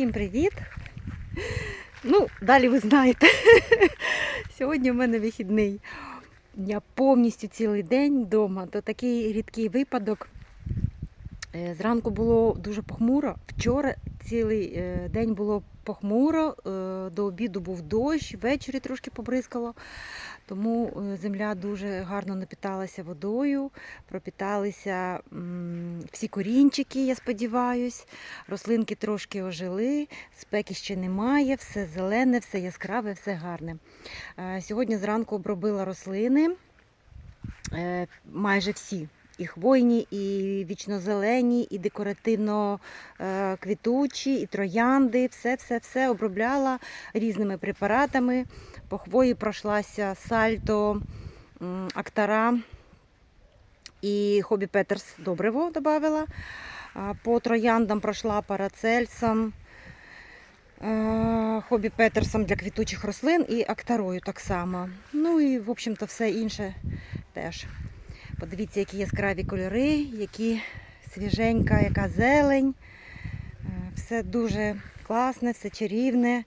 Всім привіт! Ну, далі ви знаєте. Сьогодні в мене вихідний. Я повністю цілий день вдома. То такий рідкий випадок. Е, Зранку було дуже похмуро. Вчора цілий е, день було похмуро, е, до обіду був дощ, ввечері трошки побризкало. Тому е, земля дуже гарно напіталася водою, пропіталися всі корінчики, я сподіваюсь. Рослинки трошки ожили, спеки ще немає, все зелене, все яскраве, все гарне. Сьогодні зранку обробила рослини майже всі. І хвойні, і вічнозелені, і декоративно е, квітучі, і троянди. Все, все, все обробляла різними препаратами. По хвої пройшлася сальто, актара і хобі Петерс добриво додавала. По трояндам пройшла парацельсом, е, хобі Петерсом для квітучих рослин і актарою так само. Ну і, в общем-то, все інше теж. Подивіться, які яскраві кольори, які свіженька, яка зелень. Е, Все дуже класне, все чарівне.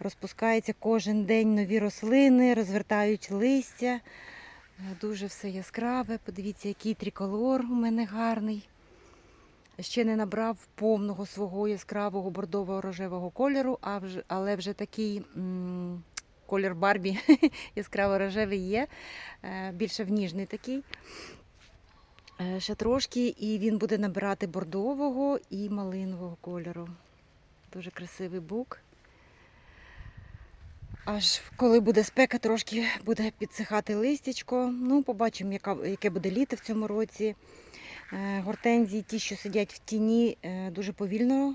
Розпускаються кожен день нові рослини, розвертають листя. Е, Дуже все яскраве. Подивіться, який триколор у мене гарний. Ще не набрав повного свого яскравого бордового рожевого кольору, але вже такий колір Барбі яскраво рожевий є, е, більше в ніжний такий. Е, Ще трошки, і він буде набирати бордового і малинового кольору. Дуже красивий бук. Аж коли буде спека, трошки буде підсихати листячко. Ну, побачимо, яка, яке буде літо в цьому році. Е, Гортензії, ті, що сидять в тіні, дуже повільно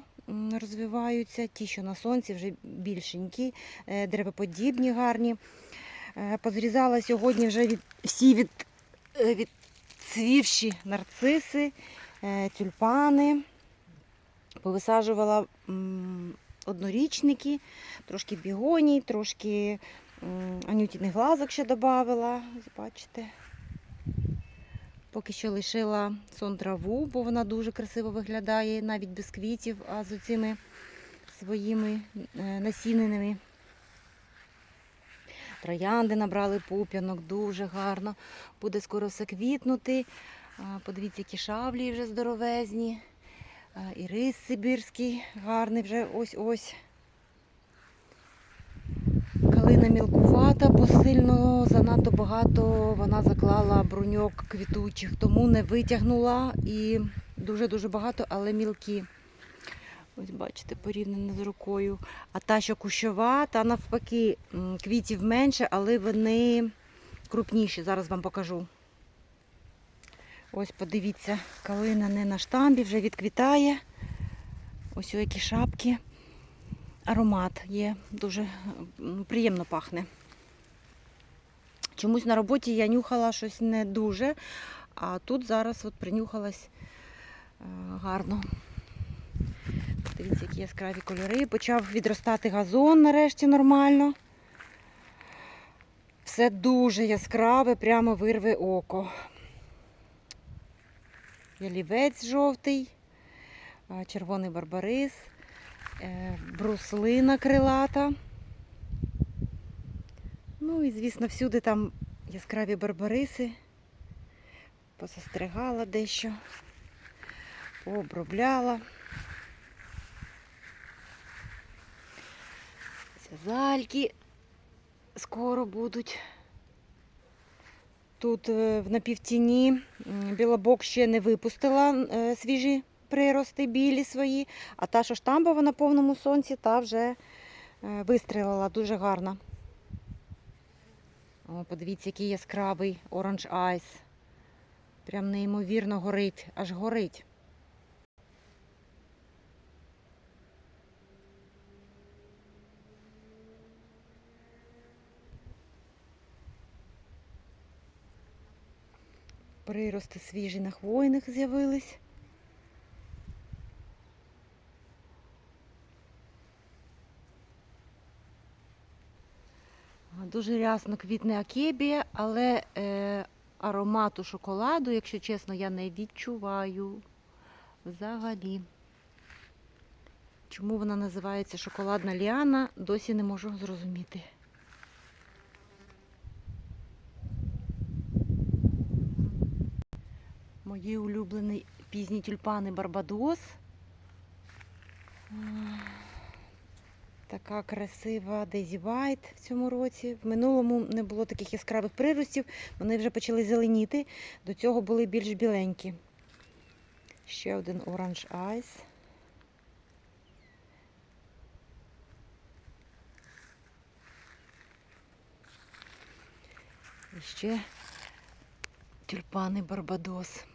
розвиваються. Ті, що на сонці, вже більшенькі, е, деревоподібні, гарні. Е, Позрізала сьогодні вже від, всі від, е, відцвівші нарциси, тюльпани. Повисаджувала однорічники, трошки бігоній, трошки анютіних глазок ще додавала. Бачите. Поки що лишила сон траву, бо вона дуже красиво виглядає, навіть без квітів, а з оцими своїми е, насіненими. Троянди набрали пуп'янок, дуже гарно. Буде скоро все квітнути. Подивіться, які шавлі вже здоровезні. А, І рис сибірський, гарний вже ось-ось. Калина мілкувата, бо сильно занадто багато вона заклала бруньок квітучих, тому не витягнула і дуже-дуже багато, але мілкі. Ось бачите, порівняно з рукою. А та, що кущова, та навпаки, квітів менше, але вони крупніші. Зараз вам покажу. Ось подивіться, калина не на штамбі, вже відквітає. Ось які шапки. Аромат є, дуже приємно пахне. Чомусь на роботі я нюхала щось не дуже, а тут зараз от принюхалась е, гарно. Дивіться, які яскраві кольори. Почав відростати газон нарешті нормально. Все дуже яскраве, прямо вирве око. Ялівець жовтий, червоний барбарис, е, бруслина крилата. Ну і, звісно, всюди там яскраві барбариси. Позастригала дещо, пообробляла. Зальки скоро будуть. Тут е, в напівтіні білобок ще не випустила е, свіжі прирости білі свої, а та, що штамбова на повному сонці, та вже е, вистрілила дуже гарно. О, подивіться, який яскравий Orange Eyes. Прям неймовірно горить, аж горить. Прирости свіжі на хвойних з'явились. Дуже рясно квітне акебія, але е, аромату шоколаду, якщо чесно, я не відчуваю взагалі. Чому вона називається шоколадна ліана, досі не можу зрозуміти. Мої улюблені пізні тюльпани Барбадос. Така красива Дезі Вайт в цьому році. В минулому не було таких яскравих приростів, вони вже почали зеленіти. До цього були більш біленькі. Ще один Orange Eyes. І ще тюльпани Барбадос.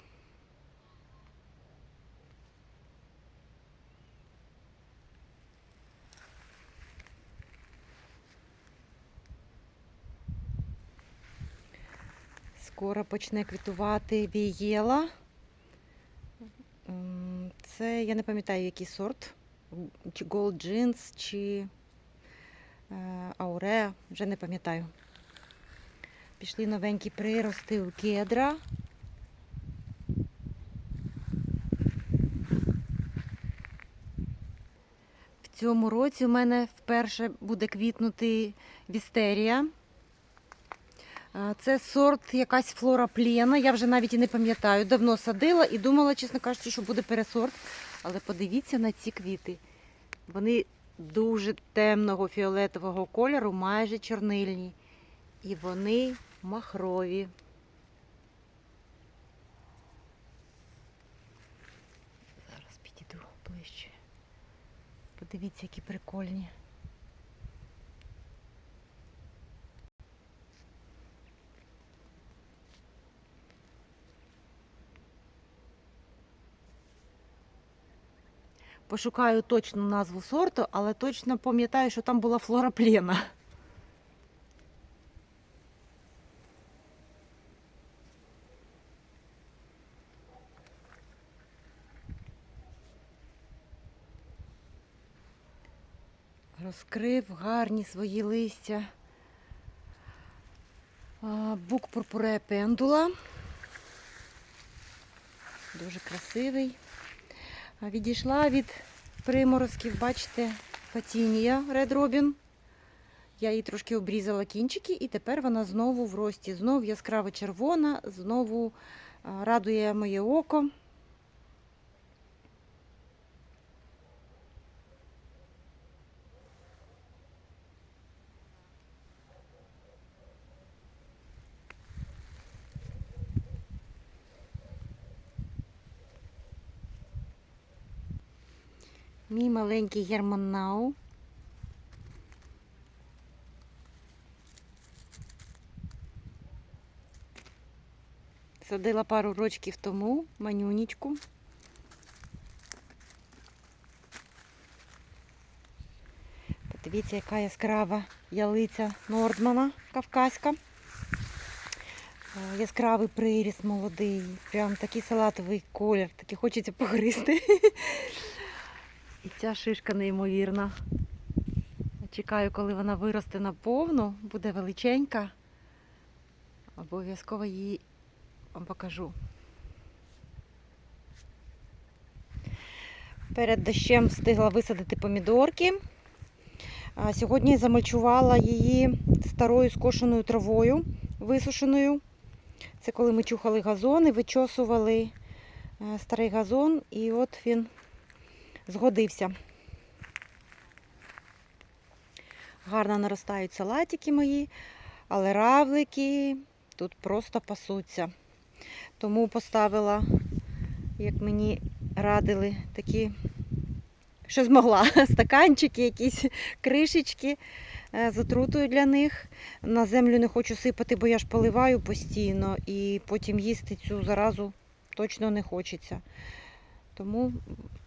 Скоро почне квітувати вієла. Це я не пам'ятаю, який сорт. Чи Gold Jeans, чи е, Ауре, вже не пам'ятаю. Пішли новенькі прирости у кедра. В цьому році у мене вперше буде квітнути вістерія. Це сорт якась флора плена. Я вже навіть і не пам'ятаю. Давно садила і думала, чесно кажучи, що буде пересорт. Але подивіться на ці квіти. Вони дуже темного фіолетового кольору, майже чорнильні. І вони махрові. Зараз підійду ближче. Подивіться, які прикольні. Пошукаю точну назву сорту, але точно пам'ятаю, що там була флора плена. Розкрив гарні свої листя. Бук пурпуре пендула. Дуже красивий. Відійшла від приморозків, бачите, Red Robin. Я її трошки обрізала кінчики, і тепер вона знову в рості. Знову яскраво червона, знову радує моє око. Мій маленький германау. Садила пару рочків тому манюнічку. Подивіться, яка яскрава ялиця Нордмана кавказька. Е, Яскравий приріс молодий, прям такий салатовий колір, такий хочеться погризти. Ця шишка неймовірна. Чекаю, коли вона виросте наповну, буде величенька. Обов'язково її вам покажу. Перед дощем встигла висадити помідорки. Сьогодні замульчувала її старою скошеною травою, висушеною. Це коли ми чухали газон і вичосували е, старий газон, і от він згодився. Гарно наростають салатики мої, але равлики тут просто пасуться. Тому поставила, як мені радили, такі, що змогла, стаканчики, якісь кришечки е, з отрутою для них. На землю не хочу сипати, бо я ж поливаю постійно і потім їсти цю заразу точно не хочеться. Тому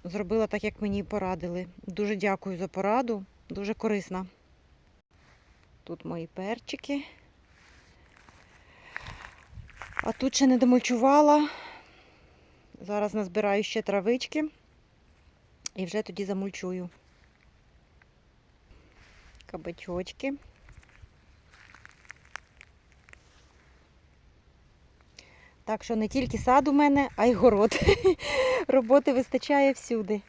зробила так, як мені порадили. Дуже дякую за пораду, дуже корисна. Тут мої перчики. А тут ще не домульчувала. Зараз назбираю ще травички і вже тоді замульчую. Кабачочки. Так що не тільки сад у мене, а й город. Роботи вистачає всюди.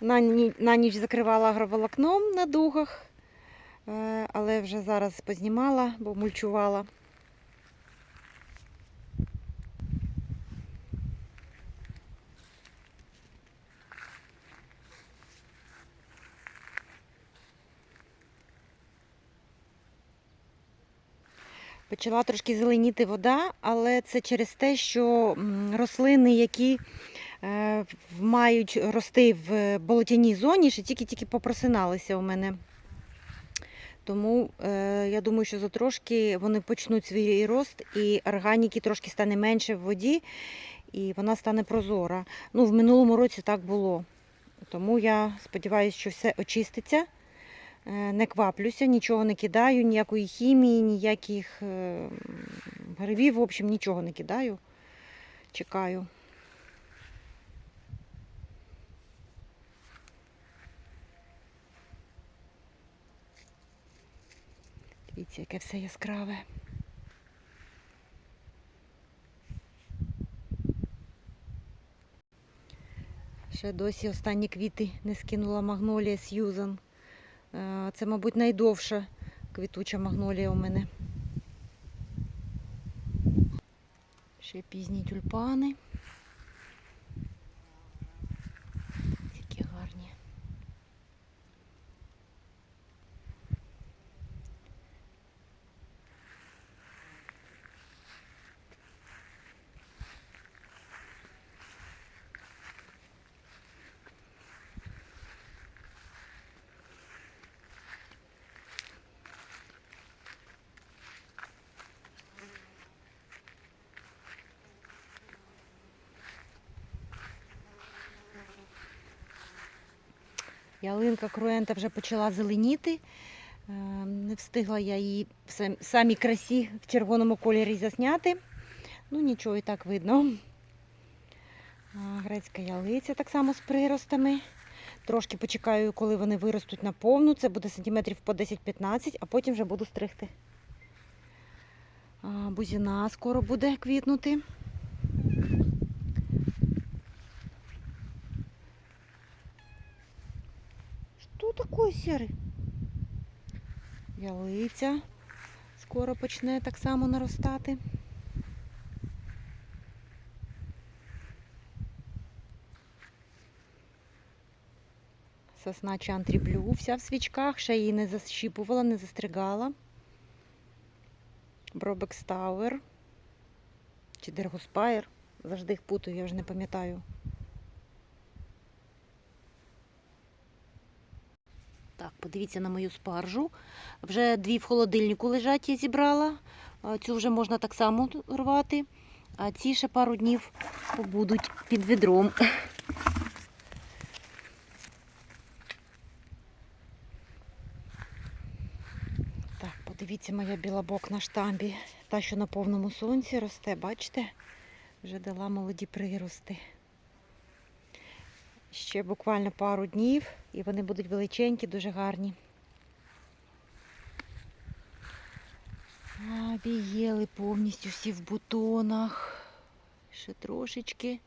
На, ні- на ніч закривала агроволокном на дугах, е, але вже зараз познімала, бо мульчувала. Почала трошки зеленіти вода, але це через те, що рослини, які е, мають рости в болотяній зоні, ще тільки-тільки попросиналися у мене. Тому е, я думаю, що за трошки вони почнуть свій рост, і органіки трошки стане менше в воді, і вона стане прозора. Ну, в минулому році так було. Тому я сподіваюся, що все очиститься. Е, Не кваплюся, нічого не кидаю, ніякої хімії, ніяких е, грибів, в общем, нічого не кидаю. Чекаю. Дивіться, яке все яскраве. Ще досі останні квіти не скинула магнолія Сьюзан. Е, Це, мабуть, найдовша квітуча магнолія у мене. Ще пізні тюльпани. Які гарні. Ялинка круента вже почала зеленіти. Е, Не встигла я її в самій красі в червоному кольорі засняти. Ну нічого, і так видно. Грецька ялиця так само з приростами. Трошки почекаю, коли вони виростуть на повну. Це буде сантиметрів по 10-15, а потім вже буду стригти. Бузіна скоро буде квітнути. Що таке? Ялиця скоро почне так само наростати. Сосна чантріблю вся в свічках, ще її не защіпувала, не застригала. Бробекс Тауер. Чи Дергоспайр. Завжди їх путаю, я вже не пам'ятаю. Так, подивіться на мою спаржу. Вже дві в холодильнику лежать, я зібрала. Цю вже можна так само рвати. А ці ще пару днів побудуть під відром. Так, подивіться, моя білобок на штамбі. Та, що на повному сонці росте, бачите? Вже дала молоді прирости. Ще буквально пару днів і вони будуть величенькі, дуже гарні. А, вієли повністю всі в бутонах. Ще трошечки.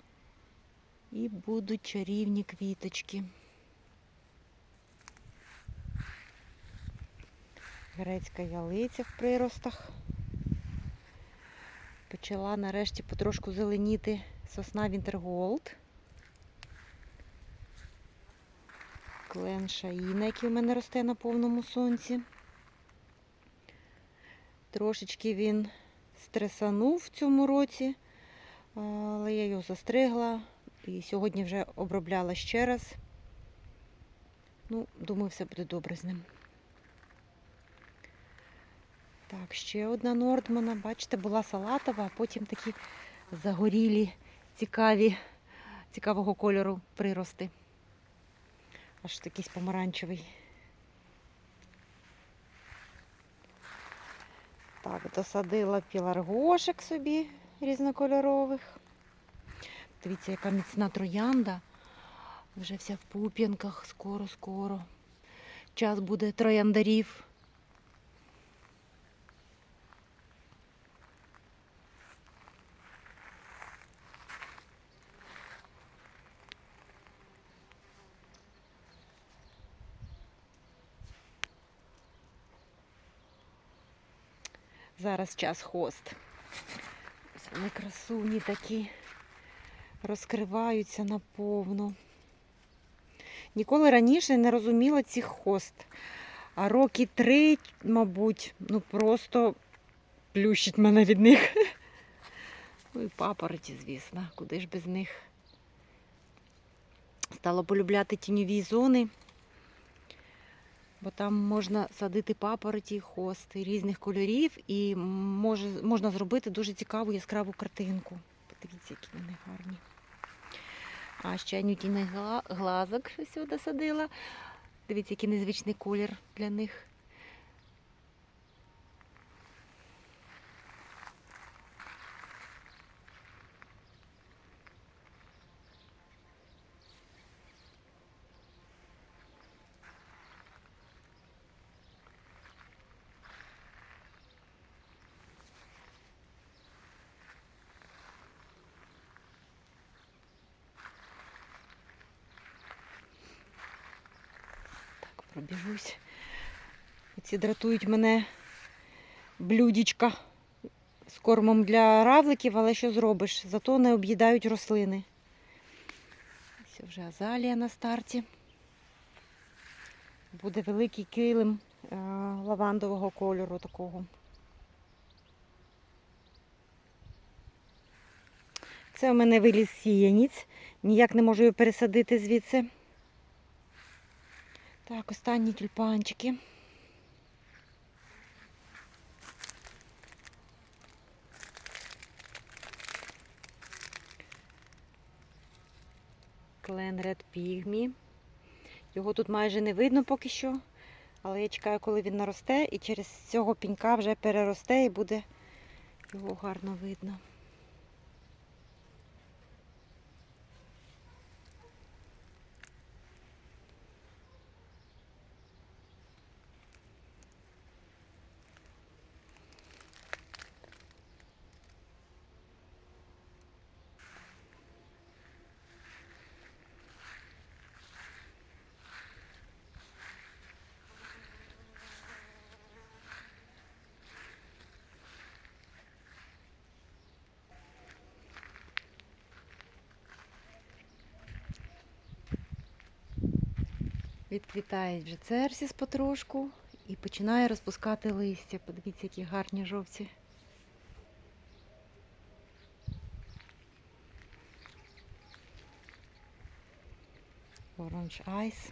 І будуть чарівні квіточки. Грецька ялиця в приростах. Почала нарешті потрошку зеленіти сосна Вінтерголд. Клен шаїна, який у мене росте на повному сонці. Трошечки він стресанув в цьому році, але я його застригла і сьогодні вже обробляла ще раз. Ну, думаю, все буде добре з ним. Так, ще одна Нордмана. Бачите, була салатова, а потім такі загорілі, цікаві, цікавого кольору прирости. Аж такий помаранчевий. Так, досадила піларгошек собі різнокольорових. Дивіться, яка міцна троянда. Вже вся в пуп'янках, скоро-скоро. Час буде трояндарів. Зараз час хост. Ось вони красуні такі розкриваються наповну. Ніколи раніше не розуміла цих хост. А роки три, мабуть, ну просто плющить мене від них. Ну і папороті, звісно, куди ж без них. Стала полюбляти тіньові зони, бо там можна садити папороті, хости різних кольорів і може, можна зробити дуже цікаву яскраву картинку. Подивіться, які вони гарні. А ще нютіний гла- глазок сюди садила. Дивіться, який незвичний колір для них. Пробіжусь. Ці дратують мене блюдічка з кормом для равликів, але що зробиш? Зато не об'їдають рослини. Ось вже азалія на старті. Буде великий килим е, лавандового кольору такого. Це у мене виліз сіянець. Ніяк не можу його пересадити звідси. Так, останні тюльпанчики. Клен Ред Пігмі. Його тут майже не видно поки що, але я чекаю, коли він наросте, і через цього пінька вже переросте і буде його гарно видно. Відквітає вже церсіс потрошку і починає розпускати листя. Подивіться, які гарні жовті. Orange Eyes.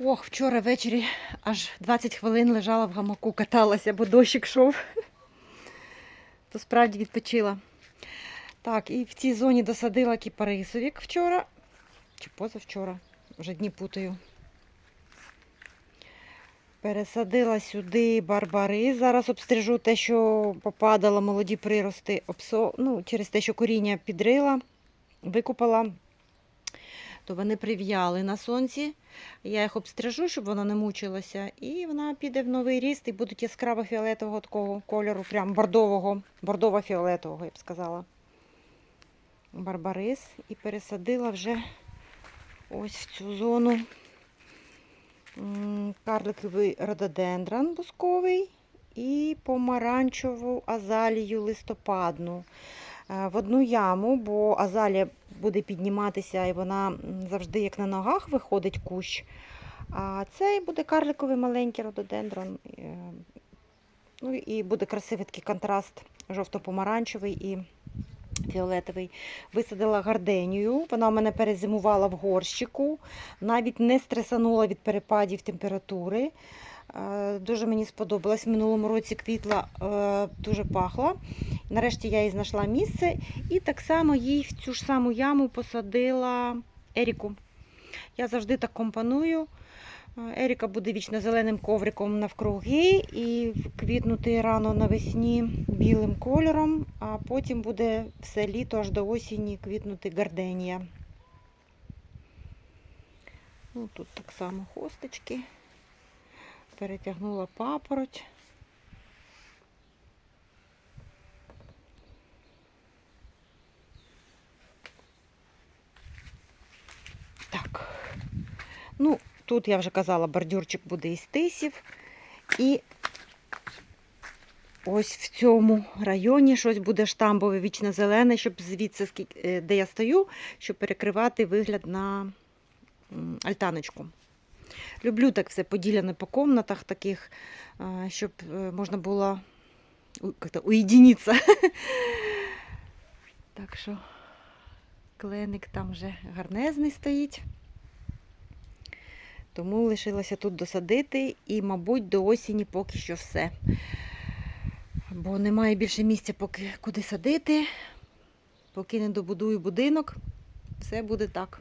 Ох, вчора ввечері аж 20 хвилин лежала в гамаку, каталася, бо дощик йшов. То справді відпочила. Так, і в цій зоні досадила кіпарисовік вчора. Чи позавчора, вже дні путаю. Пересадила сюди барбари. Зараз обстрижу те, що попадало, молоді прирости, обсо... ну, через те, що коріння підрила, викупала, то вони прив'яли на сонці. Я їх обстрижу, щоб вона не мучилася. І вона піде в новий ріст і будуть яскраво фіолетового такого кольору, прям бордового, бордово-фіолетового, я б сказала. Барбарис. І пересадила вже ось в цю зону карликовий рододендрон бусковий і помаранчеву азалію листопадну в одну яму, бо азалія буде підніматися і вона завжди як на ногах виходить кущ. А цей буде карликовий маленький рододендрон. е, Ну і буде красивий такий контраст жовто-помаранчевий і фіолетовий. Висадила гарденію. Вона у мене перезимувала в горщику, навіть не стресанула від перепадів температури. Е, Дуже мені сподобалась. В минулому році квітла е, дуже пахла. Нарешті я їй знайшла місце і так само їй в цю ж саму яму посадила Еріку. Я завжди так компоную. Е, Еріка буде вічно зеленим ковриком навкруги і квітнути рано навесні білим кольором, а потім буде все літо аж до осені квітнути гарденія. Ну, тут так само хосточки перетягнула папороть. Так, ну, тут я вже казала, бордюрчик буде із тисів. І ось в цьому районі щось буде штамбове вічно зелене, щоб звідси, е, де я стою, щоб перекривати вигляд на альтаночку. Люблю так все поділене по комнатах таких, щоб е, можна було как-то уєдинитися. Так що кленик там вже гарнезний стоїть. Тому лишилося тут досадити і, мабуть, до осені поки що все. Бо немає більше місця, поки куди садити. Поки не добудую будинок, все буде так.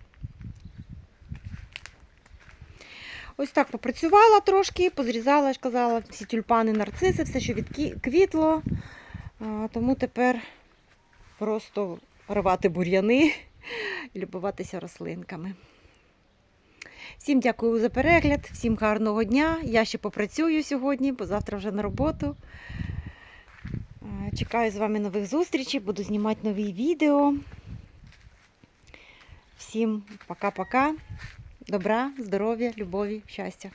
Ось так попрацювала трошки, позрізала, я ж казала, всі тюльпани, нарциси, все, що відквітло. Тому тепер просто рвати бур'яни і любуватися рослинками. Всім дякую за перегляд, всім гарного дня. Я ще попрацюю сьогодні, бо завтра вже на роботу. Чекаю з вами нових зустрічей, буду знімати нові відео. Всім пока-пока. Добра, здоров'я, любові, щастя.